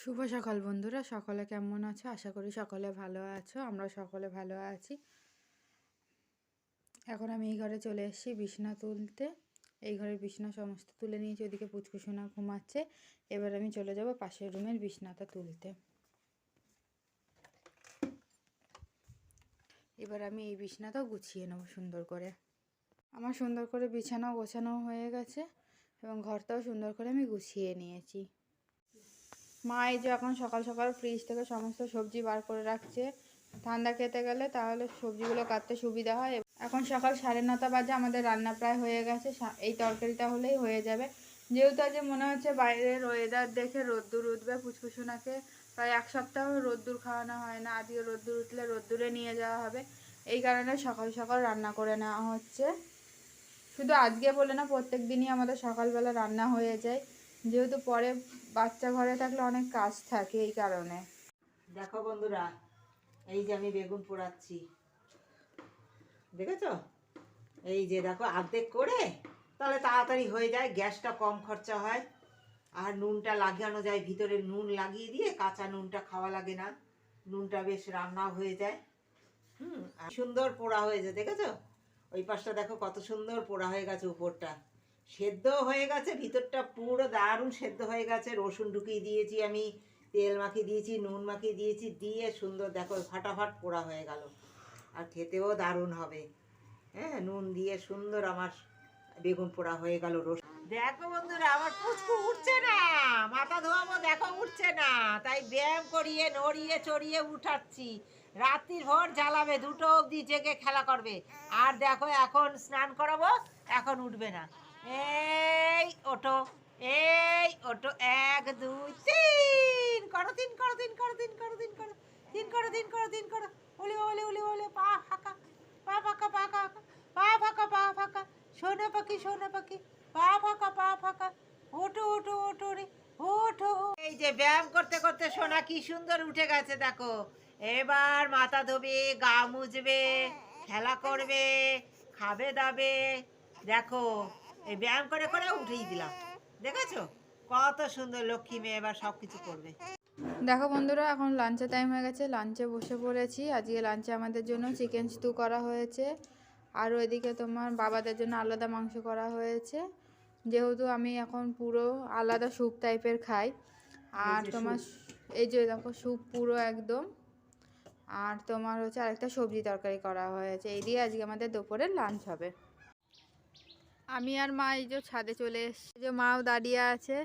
শুভ সকাল, বন্ধুরা। সকলে কেমন আছো? আশা করি সকলে ভালো আছো। আমরা সকলে ভালো আছি। এখন আমি এই ঘরে চলে এসেছি বিছনা তুলতে। এই ঘরের বিছনা সমস্ত তুলে নিয়েছি। ওদিকে পুচকুসোনা ঘুমাচ্ছে। এবার আমি চলে যাব পাশের রুমের বিছনাটা তুলতে। এবার আমি এই বিছনাটাও গুছিয়ে নেব সুন্দর করে। আমার সুন্দর করে বিছানা গোছানো হয়ে গেছে এবং ঘরটাও সুন্দর করে আমি গুছিয়ে নিয়েছি। মা এই যে এখন সকাল সকাল ফ্রিজ থেকে সমস্ত সবজি বার করে রাখছে ঠান্ডা খেতে গেলে তাহলে সবজিগুলো কাটতে সুবিধা হয়। এখন সকাল সাড়ে নটা বাজে, আমাদের রান্না প্রায় হয়ে গেছে। এই তরকারিটা হলেই হয়ে যাবে। যেহেতু আজ মনে হচ্ছে বাইরের ওয়েদার দেখে রোদ্দুর উঠবে ফুচকুসোনাকে প্রায় এক সপ্তাহ রোদ্দুর খাওয়ানো হয় না। আজকে রোদ্দুর উঠলে রোদ্দুরে নিয়ে যাওয়া হবে। এই কারণে সকাল সকাল রান্না করে নেওয়া হচ্ছে। শুধু আজকে বলে না, প্রত্যেক দিনই আমাদের সকালবেলা রান্না হয়ে যায়। যেহেতু পরে বাচ্চা ঘরে থাকলে অনেক কাজ থাকে এই কারণে। দেখো বন্ধুরা, এই যে আমি বেগুন পোড়াচ্ছি। দেখেছ? এই যে দেখো, অর্ধেক করে তাহলে তাড়াতাড়ি হয়ে যায়, গ্যাসটা কম খরচা হয়। আর নুনটা লাগানো যায়, ভিতরে নুন লাগিয়ে দিয়ে কাঁচা নুনটা খাওয়া লাগে না। নুনটা বেশ রান্না হয়ে যায়। হুম সুন্দর পোড়া হয়েছে দেখেছ? ওই পাশটা দেখো কত সুন্দর পোড়া হয়ে গেছে উপরটা। সেদ্ধ হয়ে গেছে, ভিতরটা পুরো দারুণ সেদ্ধ হয়ে গেছে। রসুন ঢুকিয়ে দিয়েছি আমি, তেল মাখিয়ে দিয়েছি, নুন মাখিয়ে দিয়েছি, দিয়ে সুন্দর দেখো ফাটাফাট পোড়া হয়ে গেল। আর খেতেও দারুণ হবে। হ্যাঁ নুন দিয়ে সুন্দর আমার বেগুন পোড়া হয়ে গেল রসুন দেখো বন্ধুরা, আমার পুচকু উঠছে না। মাথা ধোয়াবো দেখো উঠছে না। তাই ব্যায়াম করিয়ে, নড়িয়ে, চড়িয়ে উঠাচ্ছি। রাত্রির ভোর জ্বালাবে, দুটো অবধি জেগে খেলা করবে। আর দেখো এখন স্নান করাবো, এখন উঠবে না। এই ওটো এই ওটো এক, দুই, তিন। করো তিন করো তিন করো তিন করো তিন করো। তিন করো তিন করো তিন করো। ওলে ওলে ওলে ওলে, পা ফাঁকা। পা ফাঁকা পা ফাঁকা। পা ফাঁকা পা ফাঁকা। সোনা পাখি সোনা পাখি। পা ফাঁকা পা ফাঁকা। ওটো ওটো ওটো রে। ওঠো। এই যে ব্যায়াম করতে করতে সোনা কি সুন্দর উঠে গেছে, দেখো। এবার মাথা ধোবে, গা মুছবে, খেলা করবে, খাবে দাবে। দেখো এই ব্যায়াম করে করে উঠেই দিলাম। দেখেছ? কত সুন্দর লক্ষ্মী মেয়ে এবার সব কিছু করবে। দেখো বন্ধুরা এখন লাঞ্চের টাইম হয়ে গেছে। লাঞ্চে বসে পড়েছি। আজকে লাঞ্চে আমাদের জন্য চিকেন স্টু করা হয়েছে। আর ওইদিকে তোমার বাবাদের জন্য আলাদা মাংস করা হয়েছে। যেহেতু আমি এখন পুরো আলাদা স্যুপ টাইপের খাই। আর তোমার এই যে দেখো স্যুপ পুরো একদম। আর তোমার হচ্ছে আরেকটা সবজি তরকারি করা হয়েছে। এই দিয়ে আজকে আমাদের দুপুরের লাঞ্চ হবে। আমি আর মা এই যে ছাদে চলে এসেছি। যে মাও দাঁড়িয়ে আছে।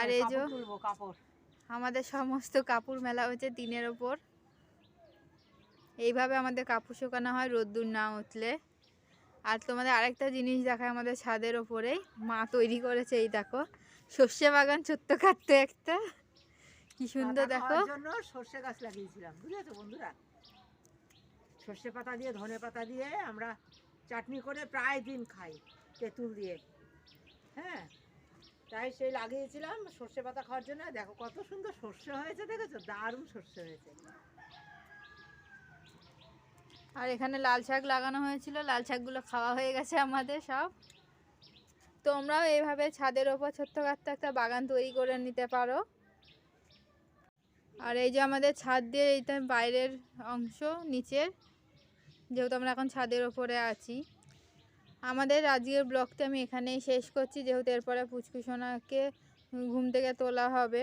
আর এই যে আমাদের সমস্ত কাপড় মেলা হচ্ছে টিনের ওপর। এইভাবে আমাদের কাপড় শুকানো হয় রোদ্দুর না উঠলে। আর তোমাদের আরেকটা জিনিস দেখায় আমাদের ছাদের ওপরেই। মা তৈরি করেছে এই দেখো সর্ষে বাগান ছোট্ট কাটতে একটা। কি সুন্দর দেখো। সর্ষে গাছ লাগিয়েছিলাম বুঝেছ বন্ধুরা? সর্ষে পাতা দিয়ে ধনে পাতা দিয়ে আমরা চাটনি করে প্রায় দিন খাই। তেঁতুল দিয়ে। হ্যাঁ তাই সেই লাগিয়েছিলাম সর্ষে পাতা খাওয়ার জন্য। দেখো কত সুন্দর সর্ষে হয়েছে, দেখেছ? দারুণ সর্ষে হয়েছে। আর এখানে লাল শাক লাগানো হয়েছিল। লাল শাকগুলো খাওয়া হয়ে গেছে আমাদের সব। তোমরাও এইভাবে ছাদের ওপর ছোট্ট একটা বাগান তৈরি করে নিতে পারো। আর এই যে আমাদের ছাদ দিয়ে এইটা বাইরের অংশ, নিচের, যেহেতু আমরা এখন ছাদের ওপরে আছি। আমাদের আজকের ব্লগটা আমি এখানেই শেষ করছি, যেহেতু এরপরে পুচকুসোনাকে ঘুম থেকে তোলা হবে।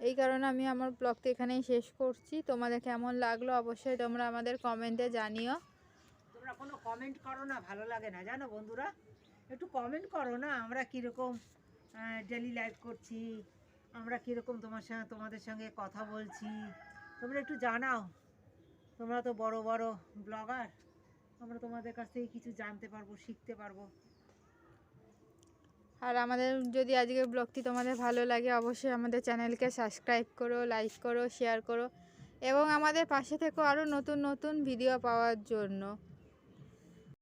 এই কারণে আমি আমার ব্লগটা এখানেই শেষ করছি। তোমাদের কেমন লাগল অবশ্যই তোমরা আমাদের কমেন্টে জানিও। তোমরা কোনো কমেন্ট করো না, ভালো লাগে না, জানো বন্ধুরা? একটু কমেন্ট করো না, আমরা কীরকম ডেলি লাইফ করছি, আমরা কীরকম তোমার সঙ্গে তোমাদের সঙ্গে কথা বলছি। তোমরা একটু জানাও। তোমরা তো বড় বড় ব্লগার আমরা তোমাদের কাছ থেকে কিছু জানতে পারব, শিখতে পারব। আর আমাদের যদি আজকের ব্লগটি তোমাদের ভালো লাগে, অবশ্যই আমাদের চ্যানেলকে সাবস্ক্রাইব করো, লাইক করো শেয়ার করো এবং আমাদের পাশে থেকেও আরও নতুন নতুন ভিডিও পাওয়ার জন্য।